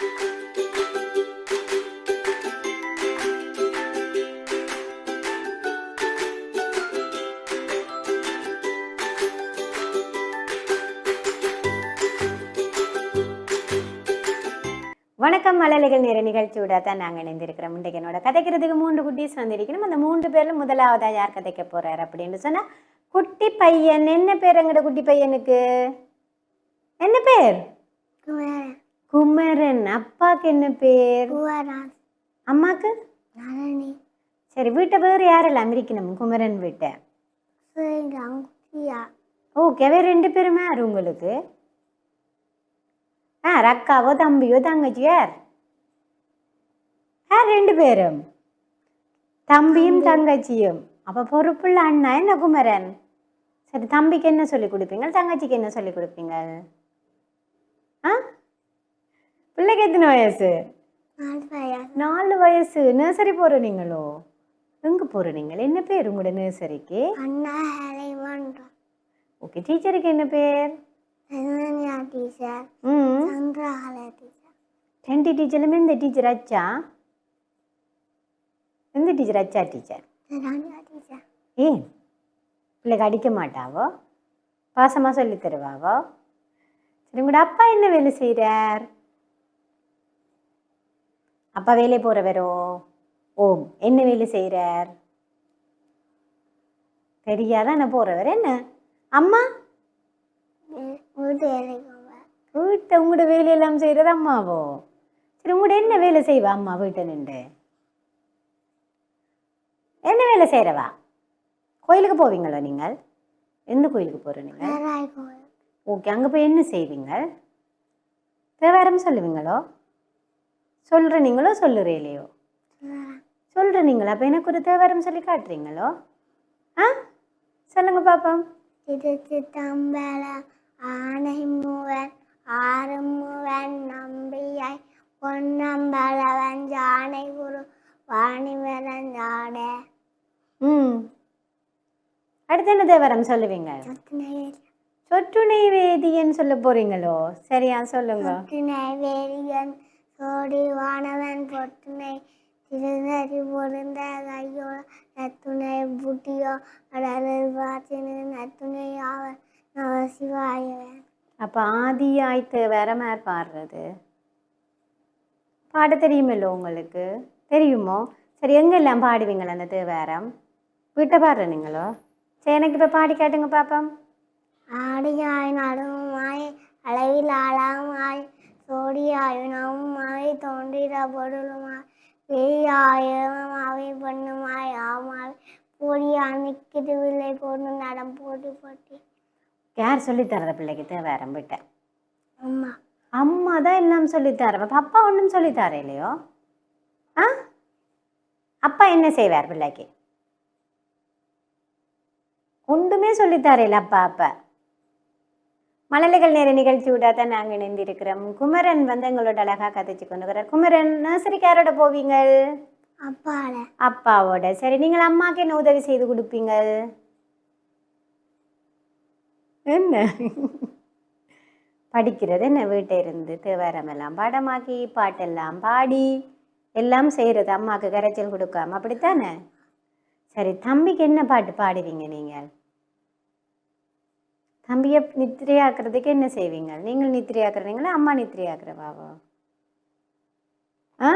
வணக்கம் மலலைகள் நிற நிகழ்ச்சியோட தான் நாங்கள் இணைந்திருக்கிறோம். இன்றைக்கு என்னோட கதைக்கிறதுக்கு மூன்று குட்டீஸ் வந்திருக்கணும். அந்த மூன்று பேரில் முதலாவதா யார் கதைக்க போகிறார் அப்படின்னு சொன்னா குட்டி பையன். என்ன பேர் எங்கட குட்டி பையனுக்கு? என்ன பேர்? குமரன். அப்பாக்கு என்ன பேர்? அம்மாக்கு? சரி வீட்டை வேறு யாரெல்லாம் இருக்கணும் குமரன் வீட்டை. ஓகே வேறு ரெண்டு பேருமே யார் உங்களுக்கு? ஆ அக்காவோ தம்பியோ தங்கச்சியோ யார்? யார் ரெண்டு பேரும்? தம்பியும் தங்கச்சியும். அப்போ பொறுப்புள்ள அண்ணா என்ன குமரன்? சரி தம்பிக்கு என்ன சொல்லி கொடுப்பீங்க? தங்கச்சிக்கு என்ன சொல்லி கொடுப்பீங்க? ஆ? பிள்ளைக்கு எத்தனை வயசு? நாலு வயசு. நர்சரி போகிற நீங்களோ? எங்கே போகிற நீங்கள்? என்ன பேர் உங்களோட நர்சரிக்கு ஓகே டீச்சருக்கு என்ன பேர்? டீச்சர் ம். சந்திரஹால டீச்சர் டென்டி டீச்சர்லுமே இந்த டீச்சர் அச்சா? எந்த டீச்சர் அச்சா டீச்சர் ஏன்? பிள்ளைக்கு அடிக்க மாட்டாவோ? பாசமாக சொல்லி தருவாவோ? சரி உங்களோட அப்பா என்ன வேலை செய்கிறார் அப்பா வேலை போகிறவரோ ஓம். என்ன வேலை செய்கிறார் தெரியாதான் நான் போகிறவர் என்ன? அம்மா? வீட்டு உங்களோட வேலையெல்லாம் செய்கிறது அம்மாவோ? சரி உங்களோட என்ன வேலை செய்வா அம்மா வீட்டை நின்று? என்ன வேலை செய்கிறவா கோயிலுக்கு போவீங்களோ நீங்கள்? எந்த கோயிலுக்கு போகிற நீங்கள்? ஓகே அங்கே போய் என்ன செய்வீங்க தேவாரம் சொல்லுவீங்களோ? சொல்கிற நீங்களோ சொல்லுறீங்களோ சொல்கிற நீங்களா? அப்போ எனக்கு ஒரு தேவாரம் சொல்லி காட்டுறீங்களோ? ஆ? சொல்லுங்க பாப்போம். திருச்சி தம்பல ஆனை மூவன் ஆறு மூவன் நம்பியாய். பொன்னம்பலவன் ஜானை குரு வாணிவரன் ஜாட ம். அடுத்து என்ன தேவாரம் சொல்லுவீங்க? சொற்றுணை வேதியன்னு சொல்ல போறீங்களோ? சரியா சொல்லுங்க. சொத்து நைவேலியன் சோடி வானவன் பொட்டுனை திருநறி பொருந்த கையோ நத்துணை புட்டியோ அடல் வாத்தினு நத்துணை அவன் நவசிவாயவன் அப்போ ஆதியாய் தேவாரம் யார் பாடுறது? பாட தெரியுமில்லோ உங்களுக்கு? தெரியுமோ? சரி எங்கெல்லாம் பாடுவீங்களா அந்த தேவாரம்? வீட்டை பாடுற நீங்களோ? சரி எனக்கு இப்போ பாடி காட்டுங்க பாப்போம். ஆடியாய் நடுவுமாய் அளவில் ஆழமாய் சோடியாய் தோன்றிட பொருளுமாய் பெரியாயமாவை பொண்ணுமாய்? ஆமாய் போடியா நிற்கிது வில்லை நடம் போட்டு போட்டி யார் சொல்லித் தரத பிள்ளைக்கு தேவாரம் வீட்டை அம்மா. அம்மா தான் எல்லாம் சொல்லித் தர அப்ப ஒன்றும் சொல்லித் தர இல்லையோ? ஆ? அப்பா என்ன செய்வார் பிள்ளைக்கு? ஒன்றுமே சொல்லித் தரையில அப்பா அப்பா. மழலைகள் நேர நிகழ்ச்சி விடாதான் நாங்கள் இணைந்திருக்கிறோம். குமரன் வந்து எங்களோட அழகா கதைச்சு கொண்டு வர்றார் குமரன் நர்சரிக்கு யாரோட போவீங்க அப்பால அப்பாவோட. சரி நீங்கள் அம்மாக்கு என்ன உதவி செய்து கொடுப்பீங்க என்ன? படிக்கிறது என்ன? வீட்டை இருந்து தேவாரம் எல்லாம் பாடமாக்கி பாட்டெல்லாம் பாடி எல்லாம் செய்கிறது அம்மாவுக்கு கரைச்சல் கொடுக்காம அப்படித்தானே? சரி தம்பிக்கு என்ன பாட்டு பாடுவீங்க நீங்கள்? தம்பியை நித்திரையாக்குறதுக்கு என்ன செய்வீங்க? நீங்கள் நித்திரையாக்குறீங்களா? அம்மா நித்திரையாக்குறவாவோ ஆ?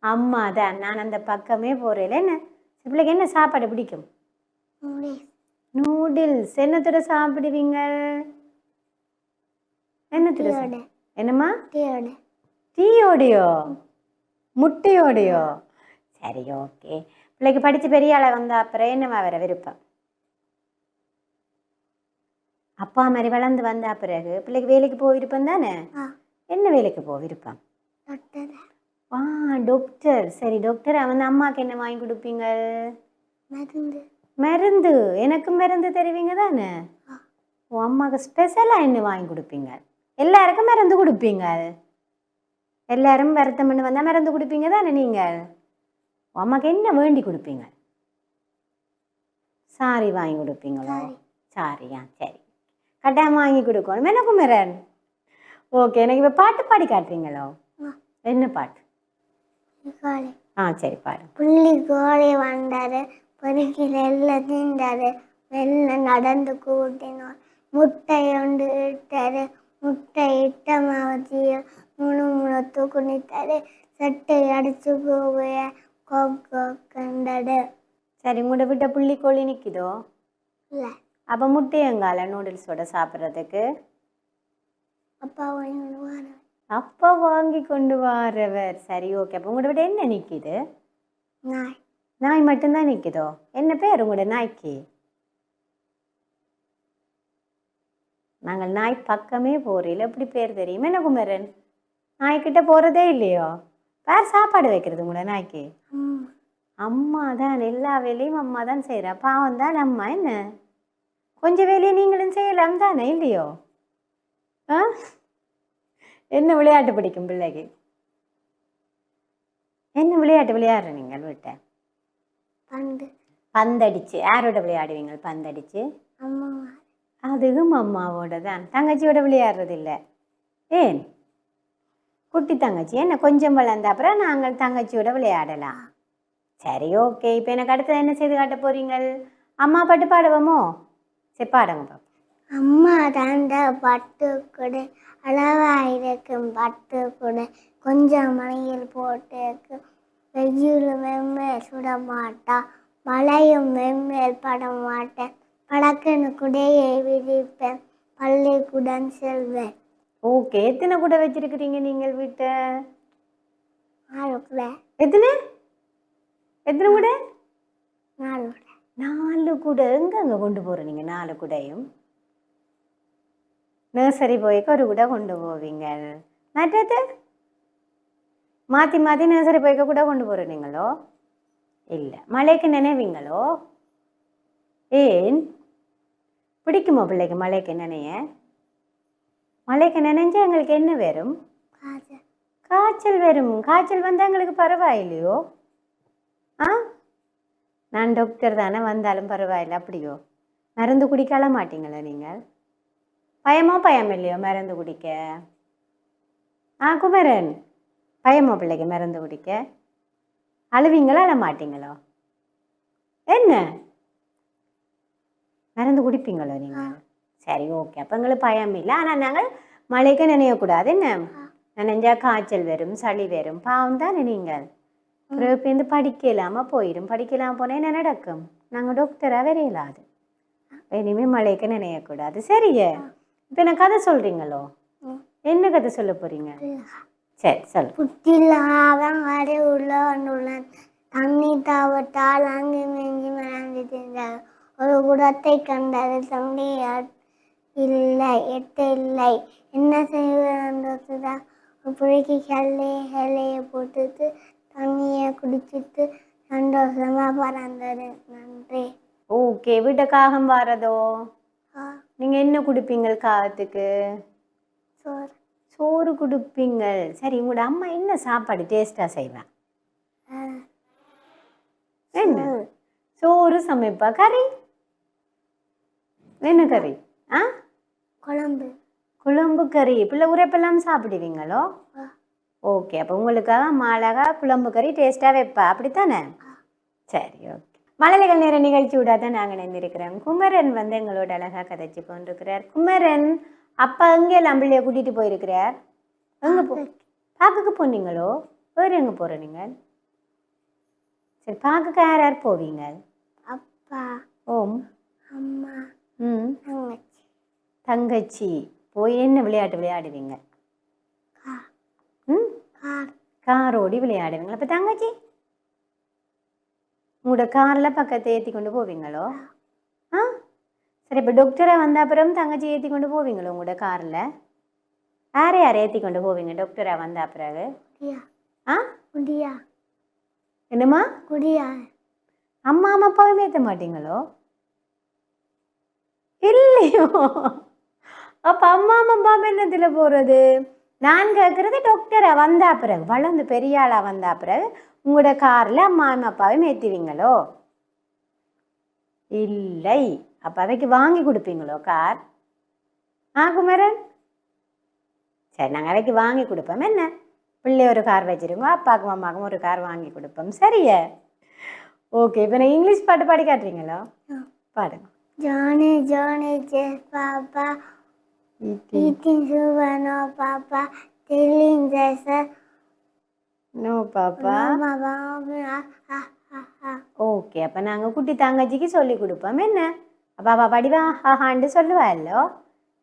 அம்மா. தான். நான் அந்த பக்கமே போகிறேன் என்ன? பிள்ளைக்கு என்ன சாப்பாடு பிடிக்கும்? நூடுல்ஸ். என்னத்தோட சாப்பிடுவீங்க? என்னத்தோட என்னம்மா? டீயோட. டீயோடையோ? முட்டையோடையோ? சரி ஓகே. பிள்ளைக்கு படித்து பெரிய ஆளை வந்தா அப்புறம் என்னவா வர விருப்பம்? அப்பா மாதிரி வளர்ந்து வந்தா பிறகு பிள்ளைக்கு வேலைக்கு போக விருப்பம் தானே என்ன வேலைக்கு போக விருப்பம் ஆ டாக்டர் சரி டாக்டர் வந்து அம்மாவுக்கு என்ன வாங்கி கொடுப்பீங்க? மருந்து. மருந்து. எனக்கு மருந்து தருவீங்க தானே. உன் அம்மாவுக்கு ஸ்பெஷலாக என்ன வாங்கி கொடுப்பீங்க? எல்லாருக்கும் மருந்து கொடுப்பீங்க? எல்லாரும் வருத்தம் பண்ணி வந்தால் மருந்து கொடுப்பீங்க தானே நீங்கள் உன் அம்மாவுக்கு என்ன வேண்டி கொடுப்பீங்க? சாரி வாங்கி கொடுப்பீங்களோ? சாரி. சாரியா சரி. கட்டாயம் வாங்கி கொடுக்கணும். என்ன குமரன் ஓகே எனக்கு இப்போ பாட்டு பாடி காட்டுறீங்களோ. என்ன பாட்டு? ஆ சரி பாடு. புள்ளி கோழி வந்தாரு. பொறுக்கில் எல்லாம் தீண்டாரு மெல்ல நடந்து கூட்டினார். முட்டை ஒன்று இட்டாரு. முட்டை இட்ட மாவத்தியில் முழு முழு குனித்தாரு. சட்டை அடிச்சு போக கொக்கு கண்டது. சரி உங்களோட விட்ட புள்ளி கோழி நிற்குதோ இல்லை. அப்போ முட்டையங்கால நூடுல்ஸோட சாப்பிட்றதுக்கு? அப்பா அப்பா வாங்கி கொண்டு வரவர். சரி ஓகே அப்போ உங்களோட விட என்ன நிற்கிது நாய். நாய் மட்டும்தான் நிற்குதோ என்ன பேர் உங்களோட நாய்க்கு? நாங்கள் நாய் பக்கமே போறீல எப்படி பேர் தெரியும்? என்ன குமரன்? நாய்க்கிட்ட போகிறதே இல்லையோ? வேறு சாப்பாடு வைக்கிறது உங்களோட நாய்க்கு? அம்மா. அம்மா தான் எல்லா வேலையும் அம்மா தான் செய்கிறா பாவம் தான் அம்மா. என்ன? கொஞ்சம் வேலையை நீங்களும் செய்யலாம் தானே இல்லையோ? ஆ? என்ன விளையாட்டு பிடிக்கும் பிள்ளைக்கு? என்ன விளையாட்டு விளையாடுற நீங்கள் வீட்டை? பண்டு பந்தடிச்சு. யாரோட விளையாடுவீங்க பந்தடிச்சு? அம்மா. அதுவும் அம்மாவோட தான். தங்கச்சியோட விளையாடுறது இல்லை ஏன்? குட்டி தங்கச்சி. என்ன கொஞ்சம் வளர்ந்த அப்புறம் நாங்கள் தங்கச்சியோட விளையாடலாம். சரி ஓகே. இப்போ எனக்கு அடுத்தது என்ன செய்து காட்ட போறீங்கள்? அம்மா பாட்டு பாடுவோமோ? சரி பாடுங்க பாப்போம் அம்மா தாண்ட பட்டு கொடு அளவாயிருக்கும் பட்டு கொடு. கொஞ்சம் மலையில் போட்டு வெயில் வெம்மேல் சுட மாட்டா. மழையும் வெம்மேல் பட மாட்டேன். படக்குன்னு குடையை விரிப்பேன். பள்ளிக்கூடம் செல்வேன். ஓகே எத்தனை கூட வச்சிருக்கிறீங்க நீங்கள் வீட்டை? நாளுக்குள்ள எத்தனை? எத்தனை கூட? நாளுக்குள்ள நாலு கூட. எங்க அங்கே கொண்டு போகிற நீங்கள் நாலு கூடையும்? நர்சரி போய்க்கு ஒரு கூட கொண்டு போவீங்க. மற்றது? மாற்றி மாற்றி நர்சரி போய்க்க கூட கொண்டு போகிற நீங்களோ? இல்லை. மழைக்கு நினைவீங்களோ? ஏன்? பிடிக்குமா பிள்ளைக்கு மழைக்கு நினைய? மழைக்கு நினைஞ்சா எங்களுக்கு என்ன வரும்? காய்ச்சல். வரும். காய்ச்சல் வந்தால் எங்களுக்கு பரவாயில்லையோ? ஆ? நான் டாக்டர் தானே வந்தாலும் பரவாயில்ல அப்படியோ? மருந்து குடிக்கல மாட்டீங்களா நீங்கள்? பயமோ பயம் இல்லையோ மருந்து குடிக்க? ஆ குமரன் பயமோ பிள்ளைக்கு மருந்து குடிக்க? அழுவீங்களா அழ மாட்டீங்களோ? என்ன? மருந்து குடிப்பீங்களோ நீங்கள்? சரி ஓகே. அப்போ எங்களுக்கு பயம் இல்லை. ஆனால் நாங்கள் மழைக்கு நினையக்கூடாது. என்ன? நினைஞ்சா காய்ச்சல் வரும் சளி வரும். பாவம் தானே நீங்கள்? பிறகு பேருந்து படிக்க இல்லாமல் போயிடும் படிக்க இல்லாமல் போனால் என்ன நடக்கும் நாங்கள் டாக்டராக வரையலாது இனிமேல் மழைக்கு நினையக்கூடாது சரியே இப்போ என்ன கதை சொல்கிறீங்களோ. என்ன கதை சொல்ல போகிறீங்க சரி சொல்லு புத்தில்லாதான் அரை உள்ள வந்துள்ளன் தண்ணி தாவட்டால் அங்கு மிஞ்சி மறந்து தின்றார் ஒரு குடத்தை கண்டது தண்ணி இல்லை எட்டு இல்லை என்ன செய்வதுதான் ஒரு புழைக்கு கல்லே கல்லையை போட்டுட்டு தண்ணியை குடிச்சிட்டு சந்தோஷமா பறந்தது. நன்றி. ஓகே வீட்டை காகம் வாரதோ? ஆ, நீங்கள் என்ன குடிப்பீங்க காகத்துக்கு? சோறு. சோறு குடிப்பீங்கள். சரி உங்களோட அம்மா என்ன சாப்பாடு டேஸ்ட்டாக செய்வேன் என்ன? சோறு. சமைப்பா? கறி? என்ன கறி? ஆ? குழம்பு. குழம்பு கறி. பிள்ளை உரைப்பெல்லாம் சாப்பிடுவீங்களோ? ஓகே அப்போ உங்களுக்காக மாலகா குழம்பு கறி டேஸ்ட்டாக வைப்பா. அப்படித்தானே? சரி ஓகே. மழலைகள் நேர நிகழ்ச்சி விட தான் நாங்கள் நினைந்திருக்கிறோம் குமரன் வந்து எங்களோட அழகாக கதைச்சு கொண்டிருக்கிறார். குமரன் அப்பா எங்கே பிள்ளைய கூட்டிகிட்டு போயிருக்கிறார்? எங்கே போ பார்க்குக்கு. போனீங்களோ? வேறு எங்கே போகிற நீங்கள்? சரி பார்க்குக்கு யார் யார் போவீங்க? அப்பா ஓம். அம்மா ம். தங்கச்சி. போய் என்ன விளையாட்டு விளையாடுவீங்க? காரோடி விளையாடுவீங்களா அப்போ தங்கச்சி உங்களோட காரில் பக்கத்தை ஏற்றி கொண்டு போவீங்களோ ஆ சரி இப்போ டாக்டரை வந்த அப்புறம் தங்கச்சி ஏற்றி கொண்டு போவீங்களோ உங்களோட காரில் யாரை யாரை ஏற்றி கொண்டு போவீங்க டாக்டரா வந்த பிறகு ஆ குடியா என்னம்மா குடியா அம்மா அம்மா அப்பாவும் ஏற்ற மாட்டீங்களோ இல்லையோ அப்போ அம்மா அம்மா அப்பா என்னத்தில் போகிறது நான் கேட்குறது டாக்டரா வந்தா பிறகு வளர்ந்து பெரிய வந்தா பிறகு உங்களோட காரில் அம்மா அப்பாவையும் ஏற்றுவீங்களோ இல்லை. அப்போ அவைக்கு வாங்கி கொடுப்பீங்களோ கார்? ஆ குமரன்? சரி நாங்கள் அவைக்கு வாங்கி கொடுப்போம். என்ன? பிள்ளை ஒரு கார் வச்சிருங்க அப்பாவுக்கும் அம்மாவுக்கும் ஒரு கார் வாங்கி கொடுப்போம். சரியா? ஓகே இப்போ நான் இங்கிலீஷ் பாட்டு பாடி காட்டுறீங்களோ? பாடுங்க. Johnny, just Papa, eating sugar, no Papa, telling the sun, no பாப்பா Mama, Mama, ha, ha, ha. Okay அப்போ நாங்கள் குட்டி தங்கச்சிக்கு சொல்லி கொடுப்போம். என்ன? அப்பா அப்பா படிவா ஹாஹாண்டு சொல்லுவாள்லோ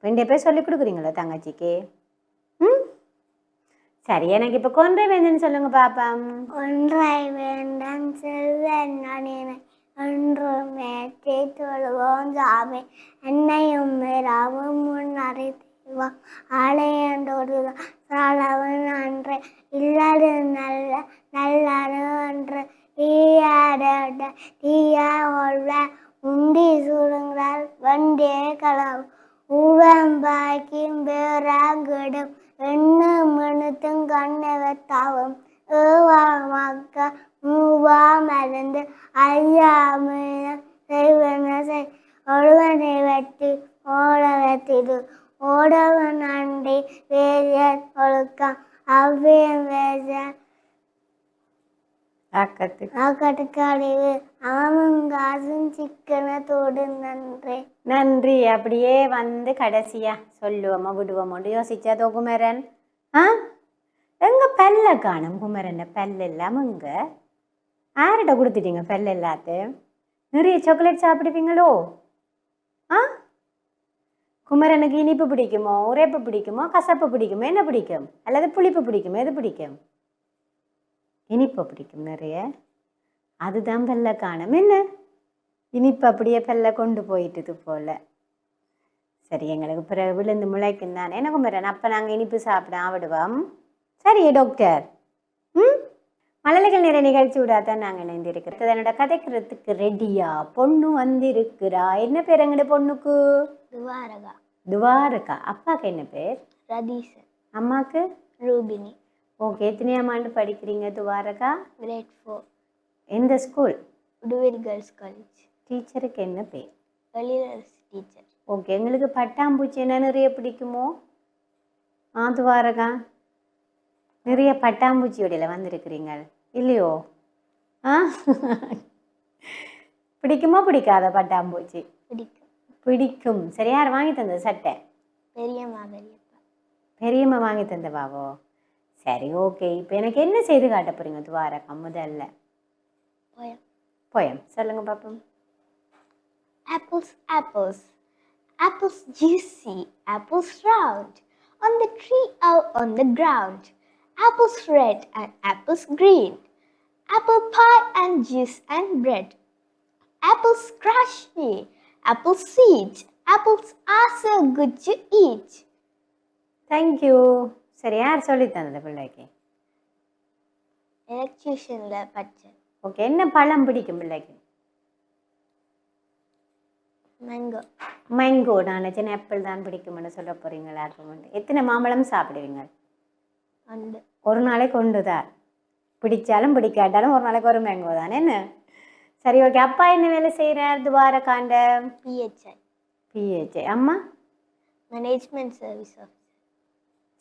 ரெண்டு பேர் சொல்லி கொடுக்குறீங்களோ தங்கச்சிக்கு? ம்? சரி எனக்கு இப்போ கொன்றை வேந்தன்னு சொல்லுங்க பாப்பா. ஒன்றை வேண்டாம் செல்வன் நானே ஒன்றுமே தொழுவோம் சாமி. என்னையும் ராவும் முன்னறி தெய்வம் ஆலயண்டோடு சாலவன் அன்று. இல்லாது நல்ல நல்லது அன்று. தீயாட தீயா ஒல்வ. உண்டி சுருங்கால் வண்டியே களவு உவம்பாக்கியும் பேராங்கிடும் எண்ணு மனுத்தும் கண்ணை வெத்தாவும் ஏவா மக்க மூவா மருந்து ஐயா மீனம் செய்வன செய். ஒருவனை வெட்டி ஓட வெத்திடு ஓடவன் அண்டி வேதியர் ஒழுக்கம். அவ்வியம் வேசன் அக்கத்துக்கு ஆக்கட்டுக்காடிவு அவன் காசும் சிக்கனத்தோடு நன்றி. நன்றி. அப்படியே வந்து கடைசியா சொல்லுவோமா விடுவோமோண்டு யோசிச்சா தோ குமரன் ஆ? எங்க பல்ல காணும் குமரன் பல்ல எல்லாம் எங்க? யார்கிட்ட கொடுத்துட்டீங்க பெல் எல்லாத்தையும். நிறைய சாக்லேட் சாப்பிடுவீங்களோ? ஆ? குமரனுக்கு இனிப்பு பிடிக்குமோ? உரைப்பு பிடிக்குமோ? கசப்பு பிடிக்குமோ? என்ன பிடிக்கும்? அல்லது புளிப்பு பிடிக்குமோ? எது பிடிக்கும்? இனிப்பு பிடிக்கும் நிறைய. அதுதான் பெல்ல காணும். என்ன? இனிப்பு அப்படியே பெல்ல கொண்டு போயிட்டுது போல. சரி எங்களுக்கு பிறகு விழுந்து முளைக்கும் தானே என்ன குமரன்? அப்போ நாங்கள் இனிப்பு சாப்பிட ஆவிடுவோம் சரி டாக்டர் மழலைகள் நிறைய நிகழ்ச்சி விடாதான் நாங்கள் இணைந்திருக்கிறது என்னோட கதைக்கிறதுக்கு ரெடியா? பொண்ணு வந்திருக்கிறா. என்ன பேர் எங்கட பொண்ணுக்கு? துவாரகா. துவாரகா. அப்பாக்கு என்ன பேர்? ரதீசன். அம்மாக்கு? ரூபினி. ஓகே எத்தனையாம் ஆண்டு படிக்கிறீங்க துவாரகா? கிரேட் ஃபோர் எந்த ஸ்கூல்? Uduvil girls college. டீச்சருக்கு என்ன பேர்? எழிலரசு டீச்சர். ஓகே எங்களுக்கு பட்டாம்பூச்சி என்ன நிறைய பிடிக்குமோ? ஆ துவாரகா. நிறைய பட்டாம்பூச்சியோடையில வந்திருக்கிறீங்க இல்லையோ? ஆ? பிடிக்குமோ பிடிக்காத பட்டாம்பூச்சி? பிடிக்கும். பிடிக்கும். சரி யார் வாங்கி தந்தது சட்டை? பெரியம்மா பெரியப்பா. பெரியம்மா வாங்கி தந்தவாவோ? சரி ஓகே. இப்போ எனக்கு என்ன செய்து காட்ட போறீங்க துவாரகா முதல்ல? போயம். போயம். சொல்லுங்க பாப்போம். Apples, apples, apples juicy, apples round, on the tree or on the ground. Apples red and apples green, apple pie and juice and bread. Apples crunchy, apple sweet, apples are so good to eat. Thank you சரி யார் சொல்லி தந்தது பிள்ளைக்கு? எலக்ட்ரிஷியனில் பச்சை okay என்ன பழம் பிடிக்கும் பிள்ளைக்கு? மேங்கோ மேங்கோ நான் ஆப்பிள் தான் பிடிக்கும்னு சொல்ல போறீங்களா இருக்கும் எத்தனை மாம்பழம் சாப்பிடுவீங்க? வந்து ஒரு நாளைக்கு ஒன்று தான் பிடிச்சாலும் பிடிக்காட்டாலும் ஒரு நாளைக்கு ஒரு மேங்கோ தானே என்ன? சரி ஓகே. அப்பா என்ன வேலை செய்கிறார் துவாரகாண்ட பிஹெச்ஐ பிஹெச்ஏ அம்மா? மேனேஜ்மெண்ட் சர்வீஸ் ஆஃப்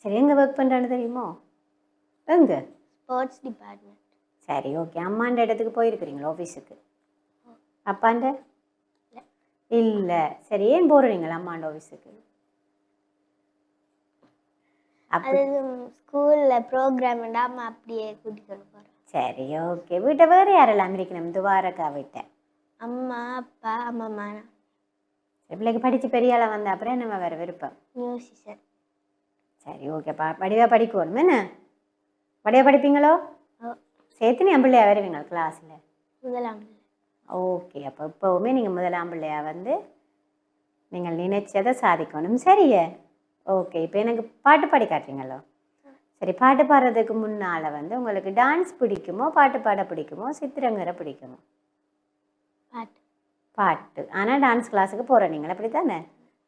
சரி எங்கே ஒர்க் பண்ணுறான்னு தெரியுமோ? எங்கே? ஸ்போர்ட்ஸ் டிபார்ட்மெண்ட் சரி ஓகே. அம்மாண்ட இடத்துக்கு போயிருக்கிறீங்களா ஆஃபீஸுக்கு அப்பாண்ட இல்லை. சரி ஏன் போகிறீங்களா அம்மாண்ட ஆஃபீஸுக்கு அது ஸ்கூலில் ப்ரோக்ராம் அம்மா அப்படியே கூட்டிகிட்டு போகிறோம் சரி ஓகே வீட்டை வேறு யாரெல்லாம் இருக்கணும் துவாரகா வீட்டை. அம்மா அப்பா அம்மா பிள்ளைக்கு படித்து பெரிய ஆளாக வந்த அப்புறம் நம்ம வேறு விருப்பம்? மியூசிஷியன் சரி ஓகே பா படிவாக படிக்கணும் என்ன? படிவாக படிப்பீங்களோ. சேர்த்து நீ பிள்ளையா வருவீங்க கிளாஸில் முதலாம் ஓகே அப்போ இப்போவுமே நீங்கள் முதலாம் பிள்ளையா வந்து நீங்கள் நினைச்சதை சாதிக்கணும். சரியே? ஓகே இப்போ எனக்கு பாட்டு பாடி காட்டுறீங்களோ? சரி பாட்டு பாடுறதுக்கு முன்னால் வந்து உங்களுக்கு டான்ஸ் பிடிக்குமோ பாட்டு பாட பிடிக்குமோ சித்திரங்கரை பிடிக்குமோ? பாட்டு. பாட்டு. ஆனால் டான்ஸ் கிளாஸுக்கு போகிற நீங்கள் அப்படி தானே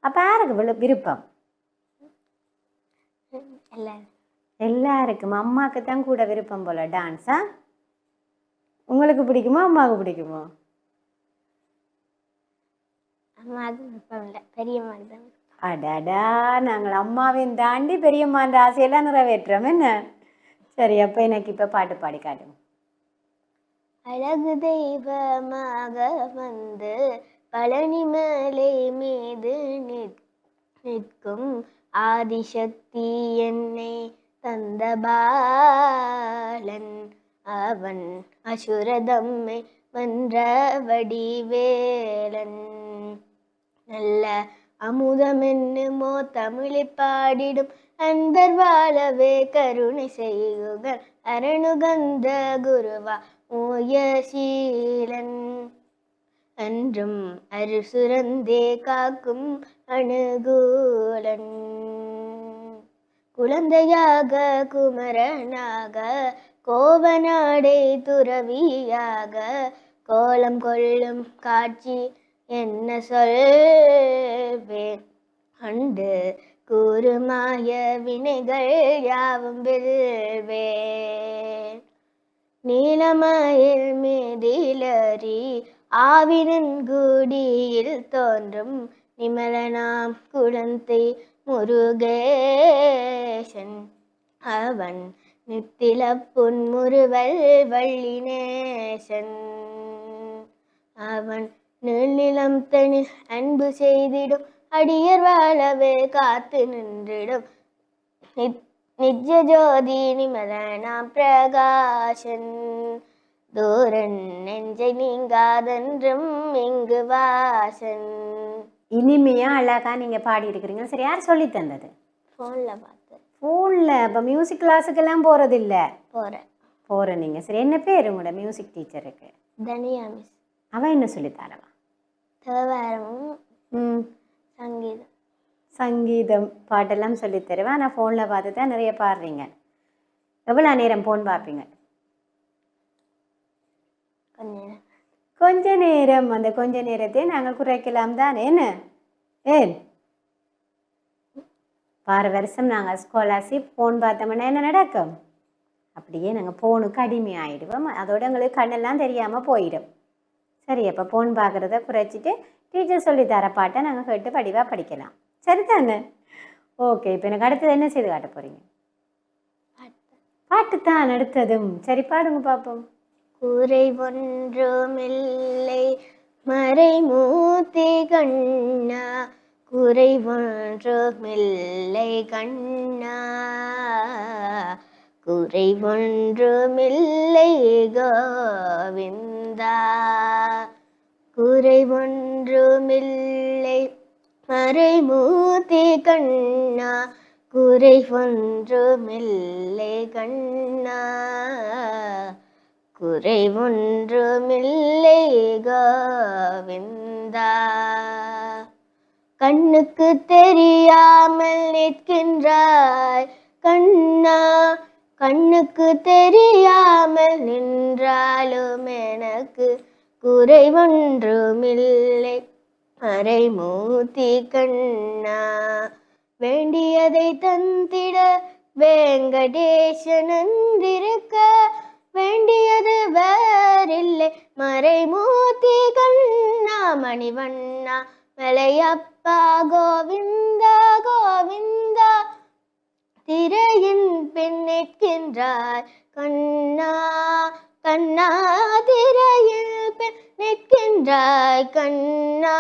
அப்போ யாருக்கு விழு விருப்பம்? எல்லாருக்கும். அம்மாவுக்கு தான் கூட விருப்பம் போல் டான்ஸா உங்களுக்கு பிடிக்குமோ அம்மாவுக்கு பிடிக்குமோ? அம்மாவுக்கு விருப்பம் இல்லை. பெரியம்மாவுக்கு தான். அடடா நாங்கள் அம்மாவையும் தாண்டி பெரியம்மான்ற ஆசையெல்லாம் நிறைவேற்றோம். என்ன? சரி அப்போ எனக்கு இப்போ பாட்டு பாடி காட்டுங்க அழகு தெய்வமாக வந்து பழனி மலை மீது நிற்கும் ஆதிசக்தி என்னை தந்த பாலன். அவன் அசுரதம்மை வென்ற வடிவேலன். நல்ல அமுதம் என்னுமோ தமிழை பாடிடும் அன்பர் வாழவே கருணை செய்யுக அரணுகந்த குருவா ஓயசீலன் அன்றும் அருசுரந்தே காக்கும் அணுகூலன். குழந்தையாக குமரனாக கோவநாடை துறவியாக கோலம் கொள்ளும் காட்சி என்ன சொல்வேன்? அண்டு கூறுமாய வினைகள் யாவும் வெல்வேன் நீலமயில் மீதிலறி ஆவினன் குடியில் தோன்றும் நிமலனாம் குழந்தை முருகேசன். அவன் நித்தில புன்முறுவல் வள்ளினேசன். அவன் நீள்நிலம் தனில் அன்பு செய்திடும். அடியர் வாழவே காத்து நின்றிடும். நிஜ ஜோதி நிமலனாம் பிரகாசன். தூரன் நெஞ்சை நீங்காதென்றும் இங்கு வாசன். இனிமையா அழகா நீங்க பாடி இருக்கிறீங்க சரி யார் சொல்லி தந்தது? ஃபோனில் பார்த்து ஃபோனில் இப்போ மியூசிக் கிளாஸுக்கெல்லாம் போறது இல்ல போகிறேன் போற நீங்க. சரி என்ன பேர் உங்களோட மியூசிக் டீச்சருக்கு தனியா மிஸ் அவன் என்ன சொல்லி தரவா தேவாரமும் சங்கீதம். சங்கீதம் பாட்டெல்லாம் சொல்லி தருவேன். ஆனால் ஃபோனில் பார்த்து தான் நிறைய பாடுறீங்க. எவ்வளோ நேரம் ஃபோன் பார்ப்பீங்க? கொஞ்ச நேரம். அந்த கொஞ்ச நேரத்தை நாங்கள் குறைக்கலாம் தானே. என்ன? ஏன்? வார வருஷம் நாங்கள் ஸ்காலர்ஷிப் ஃபோன் பார்த்தோம்னா என்ன நடக்கும்? அப்படியே நாங்கள் ஃபோனுக்கு அடிமையாயிடுவோம். அதோட எங்களுக்கு கண்ணெல்லாம் தெரியாமல் போயிடும். சரி அப்போ ஃபோன் பார்க்குறத குறைச்சிட்டு டீச்சர் சொல்லி தர பாட்டை நாங்கள் கேட்டு படிவாக படிக்கலாம். சரிதானே? ஓகே இப்போ எனக்கு அடுத்தது என்ன செய்து காட்ட போகிறீங்க பாட்டு. தான் அடுத்ததும். சரி பாடுங்க பார்ப்போம் குறை ஒன்றுமில்லை மறைமூர்த்தி கண்ணா. குறை ஒன்றுமில்லை கண்ணா. குறை குறைவொன்றுமில்லை கோவிந்தா. மறைமூர்த்தி கண்ணா. குறைவொன்றுமில்லை கண்ணா. குறை கண்ணுக்கு தெரியாமல் நிற்கின்றாய் கண்ணா. கண்ணுக்கு தெரியாமல் நின்றாலும் எனக்கு குறை ஒன்றுமில்லை மறைமூர்த்தி கண்ணா வேண்டியதை தந்திட வேங்கடேசன் இருக்க வேண்டியது வேறில்லை. மறைமூர்த்தி கண்ணா மணிவண்ணா மலையப்பா கோவிந்தா கோவிந்தா திரையின் பின் நிற்கின்றாய் கண்ணா கண்ணா திரையில் பின் நிற்கின்றாய். கண்ணா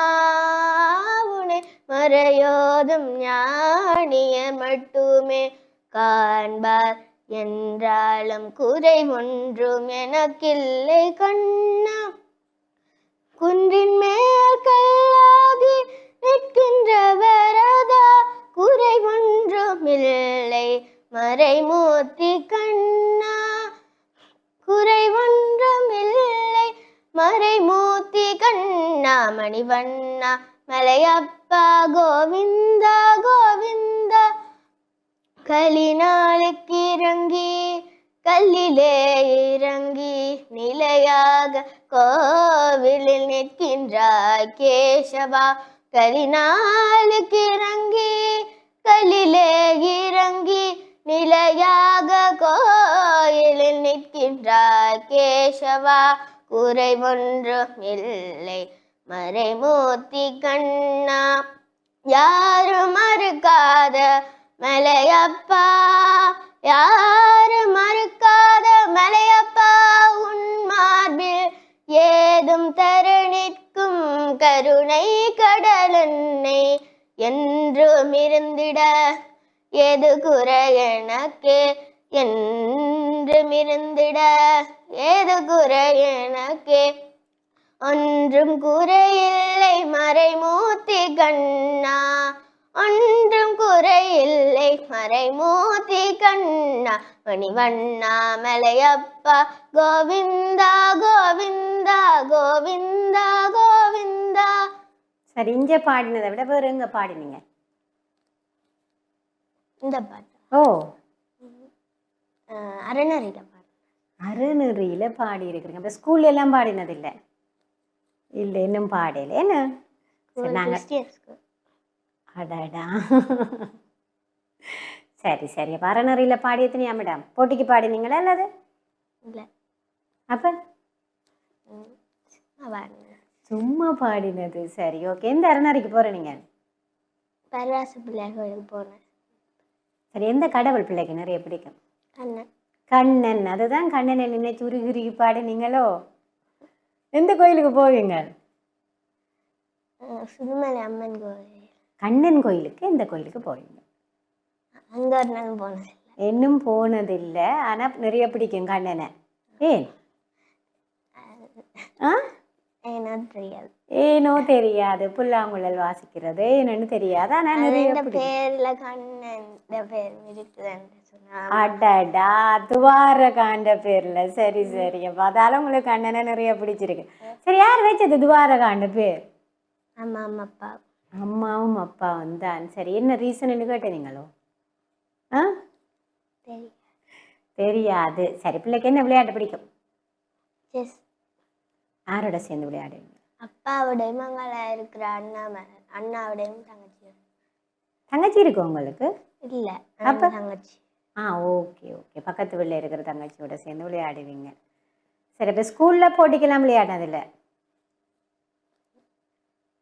உனை மறையோதும் ஞானியர் மட்டுமே காண்பார். என்றாலும் குறை ஒன்றும் எனக்கில்லை. கண்ணா குன்றின் மேல் கல்லாகி நிற்கின்ற மறை மூர்த்தி கண்ணா. குறை ஒன்றுமில்லை. மறைமூர்த்தி கண்ணா மணிவண்ணா. மலையப்பா கோவிந்தா கோவிந்தா. கலினாளுக்கு இறங்கி கல்லிலே இறங்கி நிலையாக கோவிலில் நிற்கின்றாய் கேசவா. கலினாளுக்கு இறங்கி கல்லிலே இறங்கி நிலையாக கோயிலில் நிற்கின்றார் கேசவா. குறை ஒன்றும் இல்லை. மறைமூர்த்தி கண்ணா யாரும் மறுக்காத மலையப்பா. யாரும் மறுக்காத மலையப்பா உன் மார்பில் ஏதும் தர நிற்கும் கருணை கடலென்னை என்றும் இருந்திட எது குறை எனக்கு என்றும் இருந்திட ஏது குறை எனக்கு ஒன்றும் குறையில்லை மறைமூர்த்தி கண்ணா ஒன்றும் குறையில்லை மறைமூர்த்தி கண்ணா மணிவண்ணா மலையப்பா கோவிந்தா கோவிந்தா கோவிந்தா கோவிந்தா. சரி பாடினதை விட வேறு எங்க பாடினீங்க? இந்த பாட்டு. ஓ. அறநறியில பாட்டு அருநெறியில பாடி இருக்கிறீங்க அப்ப ஸ்கூல்ல எல்லாம் பாடினது இல்ல இல்ல இன்னும் பாடல. என்ன? அடடா. சரி சரி. அப்ப அறநெறியில பாடி எத்தனையா மேடம்? போட்டிக்கு பாடினீங்களா அல்லது? இல்லை. அப்ப? சும்மா பாடினது. சரி ஓகே. எந்த அறநறைக்கு போற நீங்க பரராசு பிள்ளையார் கோயிலுக்கு சரி எந்த கடவுள் பிள்ளைக்கு நிறைய பிடிக்கும்? கண்ணன். கண்ணன். அதுதான் கண்ணனை நினைச்சு உருகி பாடினீங்களோ? எந்த கோயிலுக்கு போவீங்க? சுதுமலை அம்மன் கோயில். கண்ணன் கோயிலுக்கு எந்த கோயிலுக்கு போவீங்க? அங்கே ஒரு நாள் போனது இன்னும் போனதில்லை. ஆனா நிறைய பிடிக்கும் கண்ணனை. ஏன்? ஆ? ஏனோ தெரியாது. புல்லாங்குழல் வாசிக்கிறது. என்னன்னு தெரியாது. ஆனா நிறைய பேர்ல கண்ணன் பேர் அடடா! துவாரகாண்ட பேர்ல. சரி சரி. அப்ப அதால உங்களுக்கு கண்ணனை நிறைய பிடிச்சிருக்கு. சரி யார் வச்சது துவாரகாண்ட பேர்? அம்மா அம்மா அப்பா. அம்மாவும் அப்பாவும் தான். சரி என்ன ரீசன்னு கேட்டீங்களோ? ஆ? தெரியாது. சரி பிள்ளைக்கு என்ன விளையாட்டு பிடிக்கும்? செஸ். யாரோட சேர்ந்து விளையாடுவீங்க? அப்பாவோடையும் அங்கே இருக்கிற அண்ணா அண்ணாவோடையும் தங்கச்சி தங்கச்சி இருக்கு உங்களுக்கு? இல்லை அப்ப? தங்கச்சி. ஆ ஓகே ஓகே. பக்கத்து வீட்டில் இருக்கிற தங்கச்சியோட சேர்ந்து விளையாடுவீங்க. சரி இப்போ ஸ்கூலில் போட்டிக்கெல்லாம் விளையாடினதில்ல?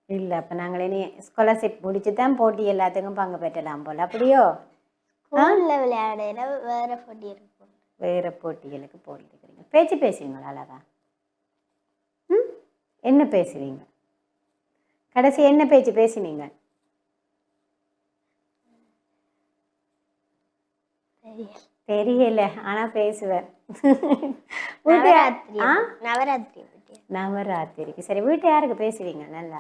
இல்லை அப்போ நாங்கள் இனி ஸ்காலர்ஷிப் முடிச்சு தான் போட்டி எல்லாத்துக்கும் பங்கு பெற்றலாம் போல். அப்படியோ? ஸ்கூல்ல விளையாடையில வேற போட்டி இருக்கும் வேறு போட்டிகளுக்கு போயிருக்கிறீங்க பேச்சு பேசுவீங்களா அழகா? என்ன பேசுவீங்க கடைசி என்ன பேச்சு பேசினீங்க? தெரியல ஆனால் பேசுவேன் வீட்டு நவராத்திரி. நவராத்திரிக்கு. சரி வீட்டு யாருக்கு பேசுவீங்க? நல்லா.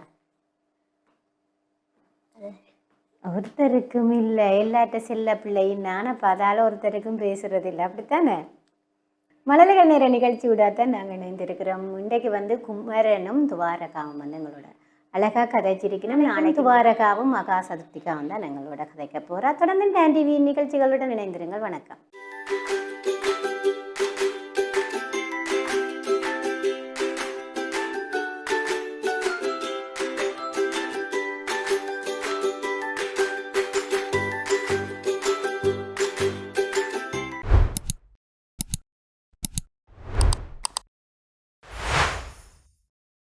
ஒருத்தருக்கும் இல்லை. எல்லாட்ட செல்ல பிள்ளைன்னு ஆனால் அதால ஒருத்தருக்கும் பேசுறது இல்லை அப்படித்தானே? மலர்கள் நேர நிகழ்ச்சி விடாதான் நாங்கள் இணைந்திருக்கிறோம். இன்றைக்கு வந்து குமரனும் துவாரகாவும் வந்து எங்களோட அழகாக கதைச்சிருக்கணும். நாளைக்கு துவாரகாவும் மகா சதுர்த்திகாவும் தான் எங்களோட கதைக்க போகிறா தொடர்ந்து டான் டிவி நிகழ்ச்சிகளுடன் இணைந்திருங்கள். வணக்கம்.